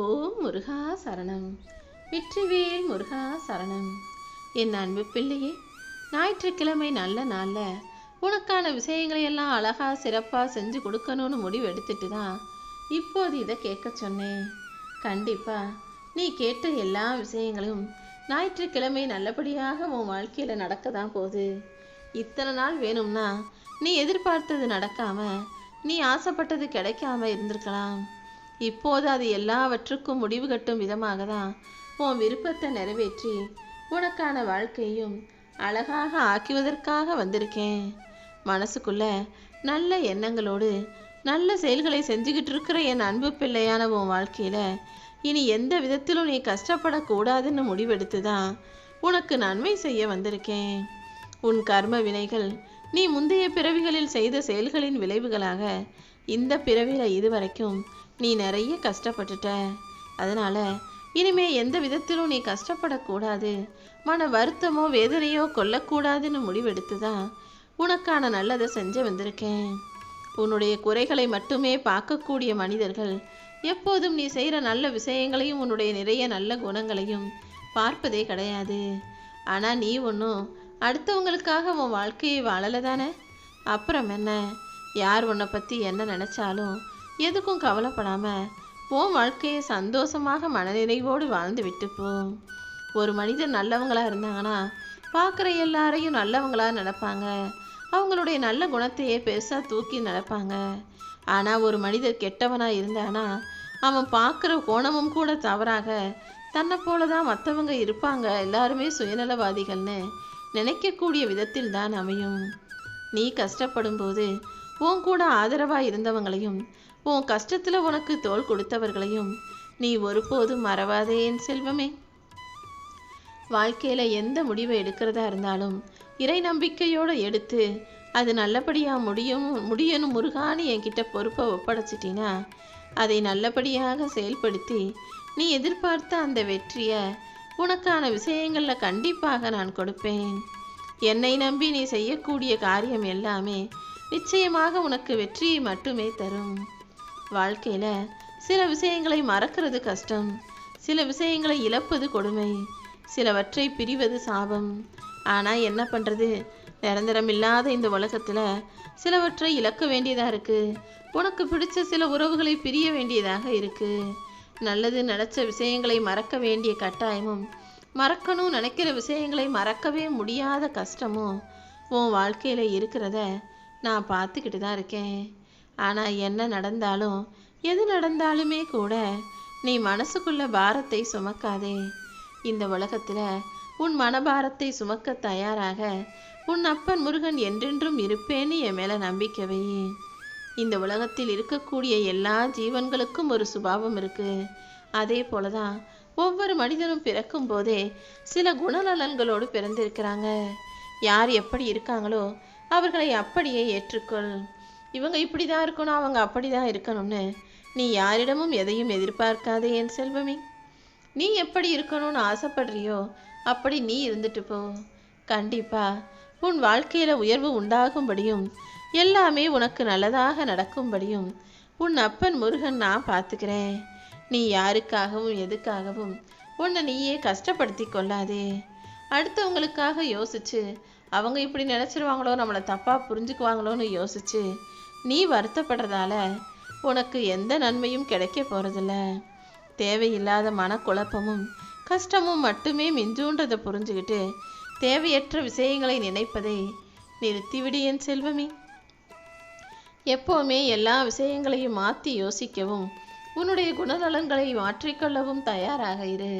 ஓம் முருகா சரணம். வெற்றிவேல் முருகா சரணம். என் அன்பு பிள்ளையே ஞாயிற்றுக்கிழமை நல்ல நாளில் உனக்கான விஷயங்களை எல்லாம் அழகாக சிறப்பாக செஞ்சு கொடுக்கணும்னு முடிவு எடுத்துட்டு தான் இப்போது இதை கேட்க சொன்னேன். கண்டிப்பாக நீ கேட்ட எல்லா விஷயங்களும் ஞாயிற்றுக்கிழமை நல்லபடியாக உன் வாழ்க்கையில் நடக்க தான் போகுது. இத்தனை நாள் வேணும்னா நீ எதிர்பார்த்தது நடக்காம நீ ஆசைப்பட்டது கிடைக்காம இருந்திருக்கலாம். இப்போது அது எல்லாவற்றுக்கும் முடிவு கட்டும் விதமாக தான் உன் விருப்பத்தை நிறைவேற்றி உனக்கான வாழ்க்கையும் அழகாக ஆக்குவதற்காக வந்திருக்கேன். மனசுக்குள்ள நல்ல எண்ணங்களோடு நல்ல செயல்களை செஞ்சுக்கிட்டு இருக்கிற என் அன்பு பிள்ளையான உன் வாழ்க்கையில் இனி எந்த விதத்திலும் நீ கஷ்டப்படக்கூடாதுன்னு முடிவெடுத்து தான் உனக்கு நன்மை செய்ய வந்திருக்கேன். உன் கர்ம வினைகள் நீ முந்தைய பிறவிகளில் செய்த செயல்களின் விளைவுகளாக இந்த பிறவியில் இதுவரைக்கும் நீ நிறைய கஷ்டப்பட்டுட்ட. அதனால இனிமே எந்த விதத்திலும் நீ கஷ்டப்படக்கூடாது. மன வருத்தமோ வேதனையோ கொல்லக்கூடாதுன்னு முடிவெடுத்து தான் உனக்கான நல்லதை செஞ்சு வந்திருக்கேன். உன்னுடைய குறைகளை மட்டுமே பார்க்கக்கூடிய மனிதர்கள் எப்போதும் நீ செய்கிற நல்ல விஷயங்களையும் உன்னுடைய நிறைய நல்ல குணங்களையும் பார்ப்பதே கிடையாது. ஆனால் நீ ஒன்றும் அடுத்தவங்களுக்காக உன் வாழ்க்கையை வாழலை தானே அப்புறம் என்ன? யார் உன்னை பற்றி என்ன நினச்சாலும் எதுக்கும் கவலைப்படாமல் உன் வாழ்க்கையை சந்தோஷமாக மனநிறைவோடு வாழ்ந்து விட்டு போ. ஒரு மனிதர் நல்லவங்களாக இருந்தாங்கன்னா பார்க்குற எல்லாரையும் நல்லவங்களாக நடப்பாங்க அவங்களுடைய நல்ல குணத்தையே பெருசாக தூக்கி நடப்பாங்க ஆனால் ஒரு மனிதர் கெட்டவனாக இருந்தானா அவன் பார்க்குற கோணமும் கூட தவறாக தன்னை போல தான் மற்றவங்க இருப்பாங்க எல்லாருமே சுயநலவாதிகள்னு நினைக்கக்கூடிய விதத்தில் தான் அமையும். நீ கஷ்டப்படும் போது உன் கூட ஆதரவாக இருந்தவங்களையும் உன் கஷ்டத்தில் உனக்கு தோல் கொடுத்தவர்களையும் நீ ஒருபோதும் மறவாதே என் செல்வமே. வாழ்க்கையில் எந்த முடிவை எடுக்கிறதா இருந்தாலும் இறை நம்பிக்கையோடு எடுத்து அது நல்லபடியாக முடியும் முடியணும் முருகான்னு என்கிட்ட பொறுப்பை ஒப்படைச்சிட்டினா அதை நல்லபடியாக செயல்படுத்தி நீ எதிர்பார்த்த அந்த வெற்றியை உனக்கான விஷயங்களில் கண்டிப்பாக நான் கொடுப்பேன். என்னை நம்பி நீ செய்யக்கூடிய காரியம் எல்லாமே நிச்சயமாக உனக்கு வெற்றியை மட்டுமே தரும். வாழ்க்கையில் சில விஷயங்களை மறக்கிறது கஷ்டம். சில விஷயங்களை இழப்பது கொடுமை. சிலவற்றை பிரிவது சாபம். ஆனால் என்ன பண்ணுறது நிரந்தரம் இல்லாத இந்த உலகத்தில் சிலவற்றை இழக்க வேண்டியதாக இருக்குது உனக்கு பிடிச்ச சில உறவுகளை பிரிய வேண்டியதாக இருக்குது நல்லது நினச்ச விஷயங்களை மறக்க வேண்டிய கட்டாயமும் மறக்கணும் நினைக்கிற விஷயங்களை மறக்கவே முடியாத கஷ்டமும் உன் வாழ்க்கையில் இருக்கிறத நான் பார்த்துக்கிட்டு தான் இருக்கேன். ஆனால் என்ன நடந்தாலும் எது நடந்தாலுமே கூட நீ மனசுக்குள்ள பாரத்தை சுமக்காதே. இந்த உலகத்தில் உன் மனபாரத்தை சுமக்க தயாராக உன் அப்பன் முருகன் என்றென்றும் இருப்பேன்னு என் மேலே நம்பிக்கை இந்த உலகத்தில் இருக்கக்கூடிய எல்லா ஜீவன்களுக்கும் ஒரு சுபாவம் இருக்கு. அதே போல தான் ஒவ்வொரு மனிதனும் பிறக்கும் போதே சில குணநலன்களோடு பிறந்திருக்கிறாங்க. யார் எப்படி இருக்காங்களோ அவர்களை அப்படியே ஏற்றுக்கொள். இவங்க இப்படி தான் இருக்கணும் அவங்க அப்படி தான் இருக்கணும்னு நீ யாரிடமும் எதையும் எதிர்பார்க்காதே என் செல்வமே. நீ எப்படி இருக்கணும்னு ஆசைப்படுறியோ அப்படி நீ இருந்துட்டு போ. கண்டிப்பா உன் வாழ்க்கையில உயர்வு உண்டாகும்படியும் எல்லாமே உனக்கு நல்லதாக நடக்கும்படியும் உன் அப்பன் முருகன் நான் பார்த்துக்கிறேன். நீ யாருக்காகவும் எதுக்காகவும் உன்னை நீயே கஷ்டப்படுத்தி கொள்ளாதே. அடுத்தவங்களுக்காக யோசிச்சு அவங்க இப்படி நினச்சிருவாங்களோ நம்மளை தப்பாக புரிஞ்சுக்குவாங்களோன்னு யோசிச்சு நீ வருத்தப்படுறதால உனக்கு எந்த நன்மையும் கிடைக்க போகிறதில்ல தேவையில்லாத மனக்குழப்பமும் கஷ்டமும் மட்டுமே மிஞ்சுன்றதை புரிஞ்சுக்கிட்டு தேவையற்ற விஷயங்களை நினைப்பதை நிறுத்திவிடு என் செல்வமே. எப்போவுமே எல்லா விஷயங்களையும் மாற்றி யோசிக்கவும் உன்னுடைய குணநலன்களை மாற்றிக்கொள்ளவும் தயாராக இரு.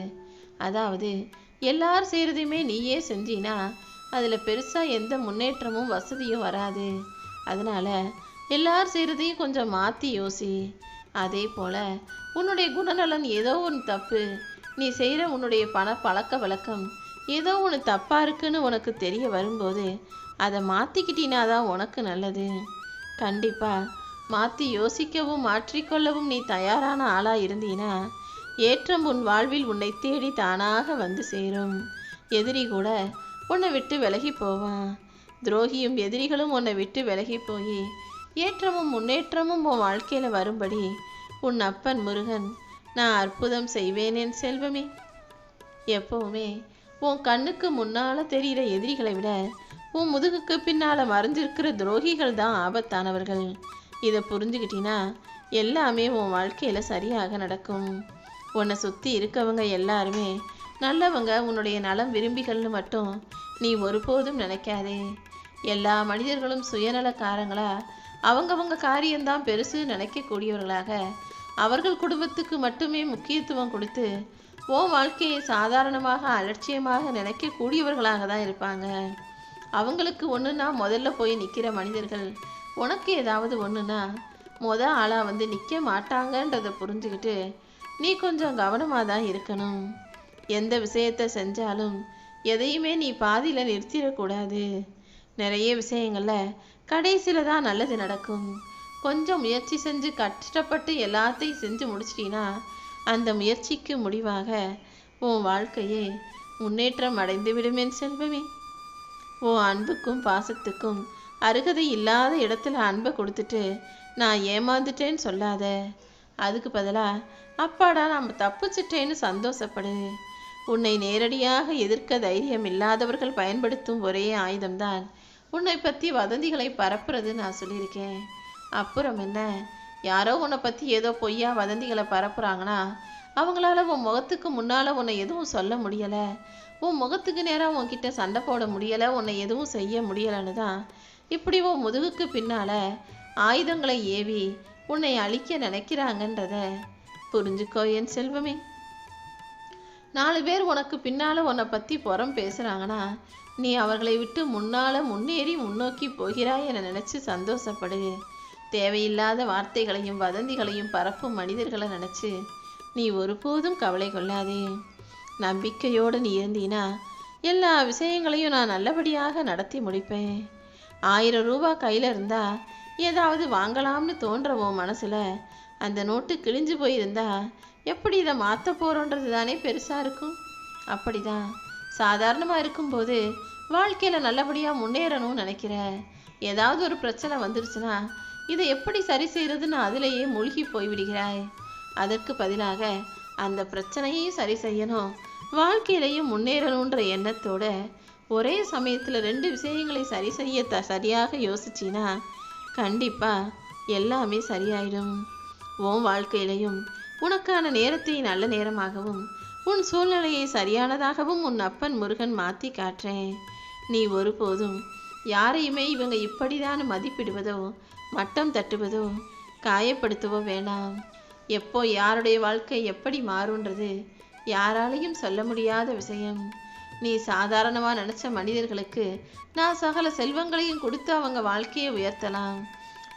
அதாவது எல்லார் செய்கிறதையுமே நீயே செஞ்சினா அதில் பெருசாக எந்த முன்னேற்றமும் வசதியும் வராது. அதனால் எல்லார் செய்கிறதையும் கொஞ்சம் மாற்றி யோசி. அதே போல் உன்னுடைய குணநலன் ஏதோ ஒன்று தப்பு. நீ செய்கிற உன்னுடைய பண பழக்க வழக்கம் ஏதோ ஒன்று தப்பாக இருக்குன்னு உனக்கு தெரிய வரும்போது அதை மாற்றிக்கிட்டினா தான் உனக்கு நல்லது. கண்டிப்பாக மாற்றி யோசிக்கவும் மாற்றிக்கொள்ளவும் நீ தயாரான ஆளாக இருந்தீனா ஏற்றம் உன் வாழ்வில் உன்னை தேடி தானாக வந்து சேரும். எதிரி கூட உன்னை விட்டு விலகி போவான். துரோகியும் எதிரிகளும் உன்னை விட்டு விலகி போய் ஏற்றமும் முன்னேற்றமும் உன் வாழ்க்கையில் வரும்படி உன் அப்பன் முருகன் நான் அற்புதம் செய்வேன் என் செல்வமே. எப்பவுமே உன் கண்ணுக்கு முன்னால் தெரிகிற எதிரிகளை விட உன் முதுகுக்கு பின்னால் மறைஞ்சிருக்கிற துரோகிகள் தான் ஆபத்தானவர்கள். இதை புரிஞ்சுக்கிட்டினா எல்லாமே உன் வாழ்க்கையில் சரியாக நடக்கும். உன்னை சுற்றி இருக்கவங்க எல்லாருமே நல்லவங்க உன்னுடைய நலம் விரும்பிகள்னு மட்டும் நீ ஒருபோதும் நினைக்காதே. எல்லா மனிதர்களும் சுயநலக்காரங்களா அவங்கவங்க காரியம்தான் பெருசு நினைக்கக்கூடியவர்களாக. அவர்கள் குடும்பத்துக்கு மட்டுமே முக்கியத்துவம் கொடுத்து உன் வாழ்க்கையை சாதாரணமாக அலட்சியமாக நினைக்கக்கூடியவர்களாக தான் இருப்பாங்க. அவங்களுக்கு ஒன்றுனா முதல்ல போய் நிற்கிற மனிதர்கள். உனக்கு ஏதாவது ஒன்றுனா மொதல் ஆளாக வந்து நிற்க மாட்டாங்கன்றதை புரிஞ்சுக்கிட்டு நீ கொஞ்சம் கவனமாக தான் இருக்கணும். எந்த விஷயத்தை செஞ்சாலும் எதையுமே நீ பாதியில் நிறுத்திடக்கூடாது. நிறைய விஷயங்களில் கடைசியில் தான் நல்லது நடக்கும். கொஞ்சம் முயற்சி செஞ்சு கஷ்டப்பட்டு எல்லாத்தையும் செஞ்சு முடிச்சிட்டினா அந்த முயற்சிக்கு முடிவாக உன் வாழ்க்கையே முன்னேற்றம் அடைந்து விடுமேன் செல்வமே. உன் அன்புக்கும் பாசத்துக்கும் அருகதை இல்லாத இடத்துல அன்பை கொடுத்துட்டு நான் ஏமாந்துட்டேன்னு சொல்லாத. அதுக்கு பதிலாக அப்பாடா நம்ம தப்பிச்சிட்டேன்னு சந்தோஷப்படு. உன்னை நேரடியாக எதிர்க்க தைரியம் இல்லாதவர்கள் பயன்படுத்தும் ஒரே ஆயுதம்தான். உன்னை பற்றி வதந்திகளை பரப்புறது நான் சொல்லியிருக்கேன். அப்புறம் என்ன? யாரோ உன்னை பற்றி ஏதோ பொய்யா வதந்திகளை பரப்புகிறாங்கன்னா அவங்களால உன் முகத்துக்கு முன்னால் உன்னை எதுவும் சொல்ல முடியலை. உன் முகத்துக்கு நேராக உன்கிட்ட சண்டை போட முடியலை உன்னை எதுவும் செய்ய முடியலைன்னு தான் இப்படி உன் முதுகுக்கு பின்னால் ஆயுதங்களை ஏவி உன்னை அழிக்க நினைக்கிறாங்கன்றத புரிஞ்சுக்கோ என் செல்வமே. நாலு பேர் உனக்கு பின்னால் உன்னை பற்றி புறம் பேசுகிறாங்கன்னா நீ அவர்களை விட்டு முன்னால் முன்னேறி முன்னோக்கி போகிறாய் என நினச்சி சந்தோஷப்படு. தேவையில்லாத வார்த்தைகளையும் வதந்திகளையும் பரப்பும் மனிதர்களை நினச்சி நீ ஒருபோதும் கவலை கொள்ளாதே. நம்பிக்கையோடு நீ இருந்தீனா எல்லா விஷயங்களையும் நான் நல்லபடியாக நடத்தி முடிப்பேன். ஆயிரம் ரூபா கையில் இருந்தால் ஏதாவது வாங்கலாம்னு தோன்றவோ மனசில் அந்த நோட்டு கிழிஞ்சு போயிருந்தா எப்படி இதை மாற்ற போகிறோன்றது தானே பெருசாக இருக்கும். அப்படிதான். சாதாரணமாக இருக்கும்போது வாழ்க்கையில் நல்லபடியாக முன்னேறணும்னு நினைக்கிற ஏதாவது ஒரு பிரச்சனை வந்துருச்சுன்னா இதை எப்படி சரி செய்யறதுன்னு அதிலேயே மூழ்கி போய்விடுகிறாய் அதற்கு பதிலாக அந்த பிரச்சனையையும் சரி செய்யணும் வாழ்க்கையிலையும் முன்னேறணுன்ற எண்ணத்தோட ஒரே சமயத்தில் ரெண்டு விஷயங்களை சரி செய்ய த சரியாக யோசிச்சின்னா கண்டிப்பாக எல்லாமே சரியாயிடும். உன் வாழ்க்கையிலையும் உனக்கான நேரத்தை நல்ல நேரமாகவும் உன் சூழ்நிலையை சரியானதாகவும் உன் அப்பன் முருகன் மாற்றி காட்டுறேன் நீ ஒருபோதும் யாரையுமே இவங்க இப்படிதான் மதிப்பிடுவதோ மட்டம் தட்டுவதோ காயப்படுத்தவோ வேணாம். எப்போ யாருடைய வாழ்க்கை எப்படி மாறுன்றது யாராலையும் சொல்ல முடியாத விஷயம். நீ சாதாரணமாக நினச்ச மனிதர்களுக்கு நான் சகல செல்வங்களையும் கொடுத்து அவங்க வாழ்க்கையை உயர்த்தலாம்.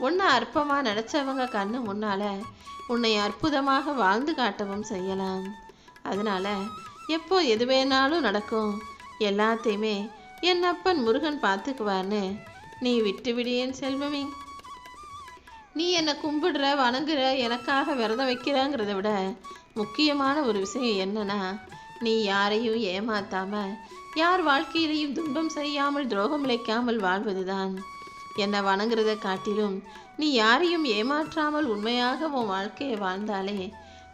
உன்னை அற்பமாக நினச்சவங்க கண்ணு முன்னால் உன்னை அற்புதமாக வாழ்ந்து காட்டவும் செய்யலாம். அதனால் எப்போ எது வேணாலும் நடக்கும். எல்லாத்தையுமே என் அப்பன் முருகன் பார்த்துக்குவார்னு நீ விட்டு விடியேன் செல்வமே. நீ என்னை கும்பிடுற வணங்குற எனக்காக விரதம் வைக்கிறாங்கிறத விட முக்கியமான ஒரு விஷயம் என்னன்னா நீ யாரையும் ஏமாத்தாம யார் வாழ்க்கையிலையும் துன்பம் செய்யாமல் துரோகம் இழைக்காமல் வாழ்வதுதான். என்னை வணங்குறத காட்டிலும் நீ யாரையும் ஏமாற்றாமல் உண்மையாக உன் வாழ்க்கையை வாழ்ந்தாலே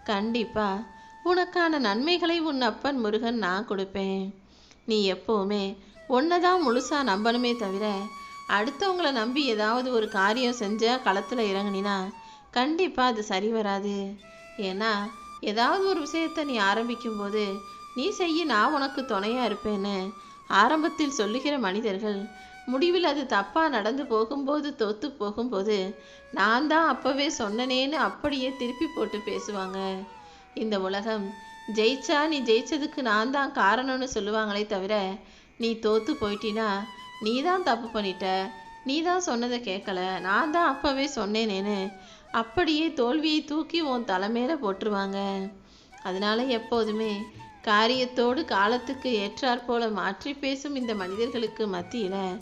கண்டிப்பா உனக்கான நன்மைகளை உன் அப்பன் முருகன் நான் கொடுப்பேன். நீ எப்போவுமே ஒன்றை தான் முழுசாக நம்பணுமே தவிர அடுத்தவங்களை நம்பி ஏதாவது ஒரு காரியம் செஞ்சால் களத்தில் இறங்கினா கண்டிப்பாக அது சரி வராது. ஏன்னா ஏதாவது ஒரு விஷயத்தை நீ ஆரம்பிக்கும்போது நீ செய்ய நான் உனக்கு துணையாக இருப்பேன்னு ஆரம்பத்தில் சொல்லுகிற மனிதர்கள் முடிவில் அது தப்பாக நடந்து போகும்போது தோத்து போகும்போது நான் தான் அப்போவே சொன்னனேன்னு அப்படியே திருப்பி போட்டு பேசுவாங்க. இந்த உலகம் ஜெயிச்சா நீ ஜெயிச்சதுக்கு நான் தான் காரணம்னு சொல்லுவாங்களே தவிர நீ தோத்து போயிட்டினா நீ தான் தப்பு பண்ணிட்ட நீ தான் சொன்னதை கேட்கல நான் தான் அப்போவே சொன்னேனேன்னு அப்படியே தோல்வியை தூக்கி உன் தலைமையில போட்டுருவாங்க. அதனால எப்போதுமே காரியத்தோடு காலத்துக்கு ஏற்றாற் போல மாற்றி பேசும் இந்த மனிதர்களுக்கு மத்தியில்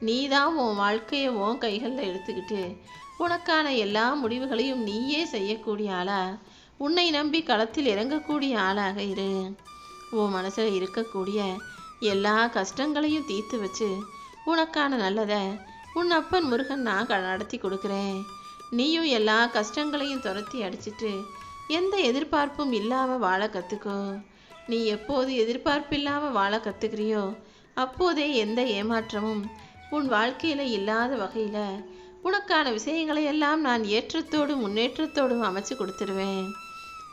நீ தான் உன் வாழ்க்கையை உன் கைகளில் எடுத்துக்கிட்டு உனக்கான எல்லா முடிவுகளையும் நீயே செய்யக்கூடிய ஆளா? உன்னை நம்பி களத்தில் இறங்கக்கூடிய ஆளாக இரு. உன் மனசில் இருக்கக்கூடிய எல்லா கஷ்டங்களையும் தீர்த்து வச்சு உனக்கான நல்லதை உன் அப்பன் முருகன் நான் க- நடத்தி கொடுக்குறேன். நீயும் எல்லா கஷ்டங்களையும் துரத்தி அடிச்சிட்டு எந்த எதிர்பார்ப்பும் இல்லாமல் வாழ கற்றுக்கோ நீ எப்போது எதிர்பார்ப்பில்லாமல் வாழ கற்றுக்கிறியோ அப்போதே எந்த ஏமாற்றமும் உன் வாழ்க்கையில் இல்லாத வகையில் உனக்கான விஷயங்களை எல்லாம் நான் ஏற்றத்தோடும் முன்னேற்றத்தோடும் அமைச்சு கொடுத்துருவேன்.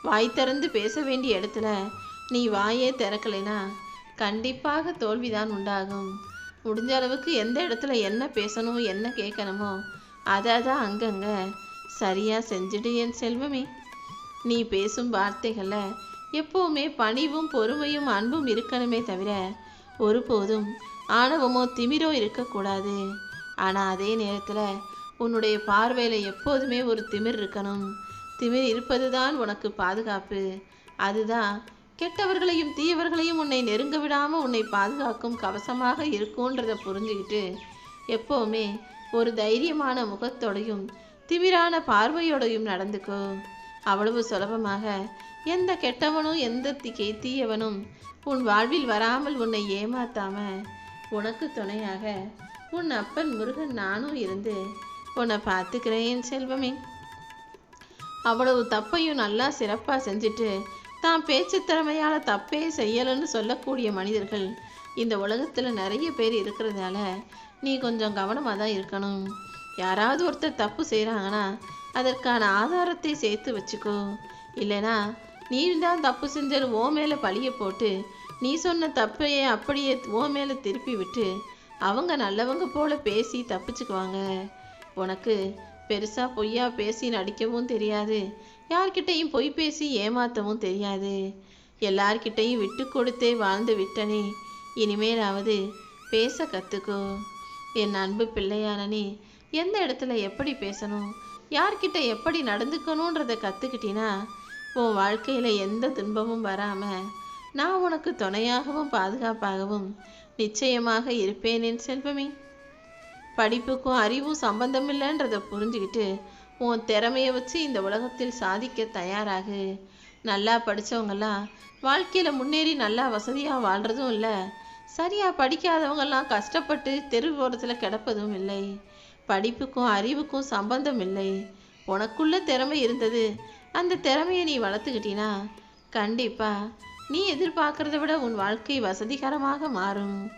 வாய் திறந்து பேச வேண்டிய இடத்துல நீ வாயே திறக்கலைனா கண்டிப்பாக தோல்விதான் உண்டாகும். முடிஞ்ச அளவுக்கு எந்த இடத்துல என்ன பேசணும் என்ன கேட்கணுமோ அதை தான் அங்கங்கே சரியாக செஞ்சுடு என் செல்வமே. நீ பேசும் வார்த்தைகளை எப்போவுமே பணிவும் பொறுமையும் அன்பும் இருக்கணுமே தவிர ஒருபோதும் ஆணவமோ திமிரோ இருக்கக்கூடாது. ஆனால் அதே நேரத்தில் உன்னுடைய பார்வையில் எப்போதுமே ஒரு திமிர் இருக்கணும். திமிர் இருப்பது தான் உனக்கு பாதுகாப்பு. அதுதான் கெட்டவர்களையும் தீயவர்களையும் உன்னை நெருங்க விடாமல் உன்னை பாதுகாக்கும் கவசமாக இருக்கும்ன்றத புரிஞ்சுக்கிட்டு எப்போவுமே ஒரு தைரியமான முகத்தோடையும் திமிரான பார்வையோடையும் நடந்துக்கோ. அவ்வளவு சுலபமாக எந்த கெட்டவனும் எந்த தீ தீயவனும் உன் வாழ்வில் வராமல் உன்னை ஏமாத்தாம உனக்கு துணையாக உன் அப்பன் முருகன் நானும் இருந்து உன்னை பார்த்துக்கிறேன் என் செல்வமே. அவ்வளவு தப்பையும் நல்லா சிறப்பாக செஞ்சுட்டு தான் பேச்சு திறமையால் தப்பே செய்யலைன்னு சொல்லக்கூடிய மனிதர்கள் இந்த உலகத்தில் நிறைய பேர் இருக்கிறதால நீ கொஞ்சம் கவனமாக தான் இருக்கணும். யாராவது ஒருத்தர் தப்பு செய்கிறாங்கன்னா அதற்கான ஆதாரத்தை சேர்த்து வச்சுக்கோ. இல்லைனா நீ தான் தப்பு செஞ்சது ஓ மேலே பழிய போட்டு நீ சொன்ன தப்பையே அப்படியே ஓ மேலே திருப்பி விட்டு அவங்க நல்லவங்க போல பேசி தப்பிச்சுக்குவாங்க. உனக்கு பெருசாக பொய்யா பேசி நடிக்கவும் தெரியாது. யார்கிட்டையும் பொய் பேசி ஏமாற்றவும் தெரியாது. எல்லார்கிட்டையும் விட்டு கொடுத்தே வாழ்ந்து விட்டனே. இனிமேலாவது பேச கற்றுக்கோ என் அன்பு பிள்ளையானனே எந்த இடத்துல எப்படி பேசணும்? யார்கிட்ட எப்படி நடந்துக்கணுன்றதை கற்றுக்கிட்டினா உன் வாழ்க்கையில் எந்த துன்பமும் வராமல் நான் உனக்கு துணையாகவும் பாதுகாப்பாகவும் நிச்சயமாக இருப்பேன் என் செல்வமே. படிப்புக்கும் அறிவும் சம்பந்தமில்லைன்றதை புரிஞ்சுக்கிட்டு உன் திறமையை வச்சு இந்த உலகத்தில் சாதிக்க தயாராகு. நல்லா படித்தவங்கெல்லாம் வாழ்க்கையில் முன்னேறி நல்லா வசதியாக வாழ்கிறதும் இல்லை. சரியாக படிக்காதவங்கெல்லாம் கஷ்டப்பட்டு தெரு ஓரத்தில் கிடப்பதும் இல்லை. படிப்புக்கும் அறிவுக்கும் சம்பந்தம் இல்லை. உனக்குள்ள திறமை இருந்தது அந்த திறமையை நீ வளர்த்துக்கிட்டினா கண்டிப்பாக நீ எதிர்பார்க்கறத விட உன் வாழ்க்கை வசதிகரமாக மாறும்.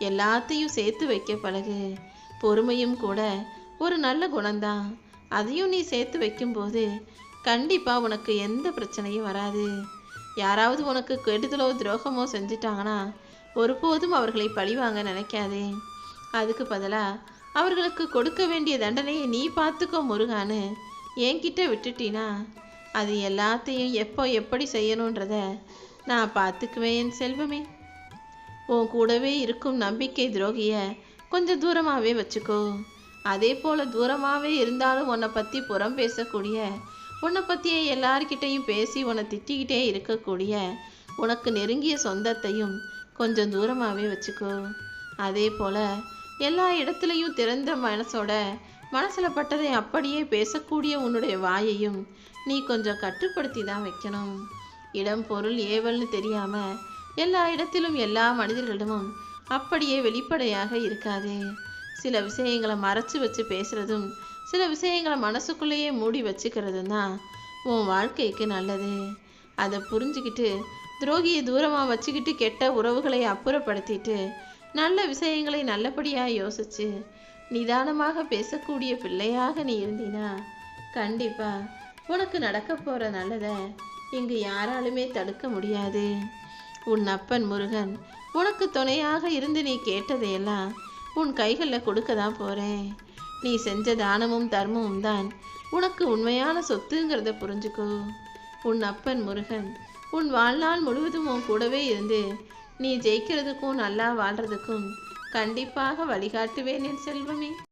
எல்லாத்தையும் சேர்த்து வைக்க பழகு. பொறுமையும் கூட ஒரு நல்ல குணம்தான். அதையும் நீ சேர்த்து வைக்கும்போது கண்டிப்பாக உனக்கு எந்த பிரச்சனையும் வராது. யாராவது உனக்கு கெடுதலோ துரோகமோ செஞ்சிட்டாங்கன்னா ஒருபோதும் அவர்களை பழிவாங்க நினைக்காதே. அதுக்கு பதிலாக அவர்களுக்கு கொடுக்க வேண்டிய தண்டனையை நீ பார்த்துக்கோ முருகான்னு என்கிட்ட விட்டுட்டினா அது எல்லாத்தையும் எப்போ எப்படி செய்யணுன்றத நான் பார்த்துக்குவேன் என் செல்வமே. உன் கூடவே இருக்கும் நம்பிக்கை துரோகிய கொஞ்சம் தூரமாகவே வச்சுக்கோ. அதே போல் தூரமாகவே இருந்தாலும் உன்னை பற்றி புறம் பேசக்கூடிய உன்னை பற்றியே எல்லார்கிட்டையும் பேசி உன்னை திட்டிக்கிட்டே இருக்கக்கூடிய உனக்கு நெருங்கிய சொந்தத்தையும் கொஞ்சம் தூரமாகவே வச்சுக்கோ. அதே போல் எல்லா இடத்துலையும் திறந்த மனசோட மனசில் பட்டதை அப்படியே பேசக்கூடிய உன்னுடைய வாயையும் நீ கொஞ்சம் கட்டுப்படுத்தி தான் வைக்கணும். இடம் பொருள் ஏவல்னு தெரியாமல் எல்லா இடத்திலும் எல்லா மனிதர்களிடமும் அப்படியே வெளிப்படையாக இருக்காது. சில விஷயங்களை மறைச்சு வச்சு பேசுகிறதும் சில விஷயங்களை மனசுக்குள்ளேயே மூடி வச்சுக்கிறதும் தான் உன் வாழ்க்கைக்கு நல்லது. அதை புரிஞ்சுக்கிட்டு துரோகியை தூரமாக வச்சுக்கிட்டு கெட்ட உறவுகளை அப்புறப்படுத்திட்டு நல்ல விஷயங்களை நல்லபடியாக யோசிச்சு நிதானமாக பேசக்கூடிய பிள்ளையாக நீ இருந்தினா கண்டிப்பாக உனக்கு நடக்க போகிற நல்லதை இங்கு யாராலுமே தடுக்க முடியாது. உன் அப்பன் முருகன் உனக்கு துணையாக இருந்து நீ கேட்டதையெல்லாம் உன் கைகளில் கொடுக்க தான் போகிறேன் நீ செஞ்ச தானமும் தர்மமும் தான் உனக்கு உண்மையான சொத்துங்கிறத புரிஞ்சுக்கோ. உன் அப்பன் முருகன் உன் வாழ்நாள் முழுவதும் உன் கூடவே இருந்து நீ ஜெயிக்கிறதுக்கும் நல்லா வாழ்றதுக்கும் கண்டிப்பாக வழிகாட்டுவேன் என் செல்வமே.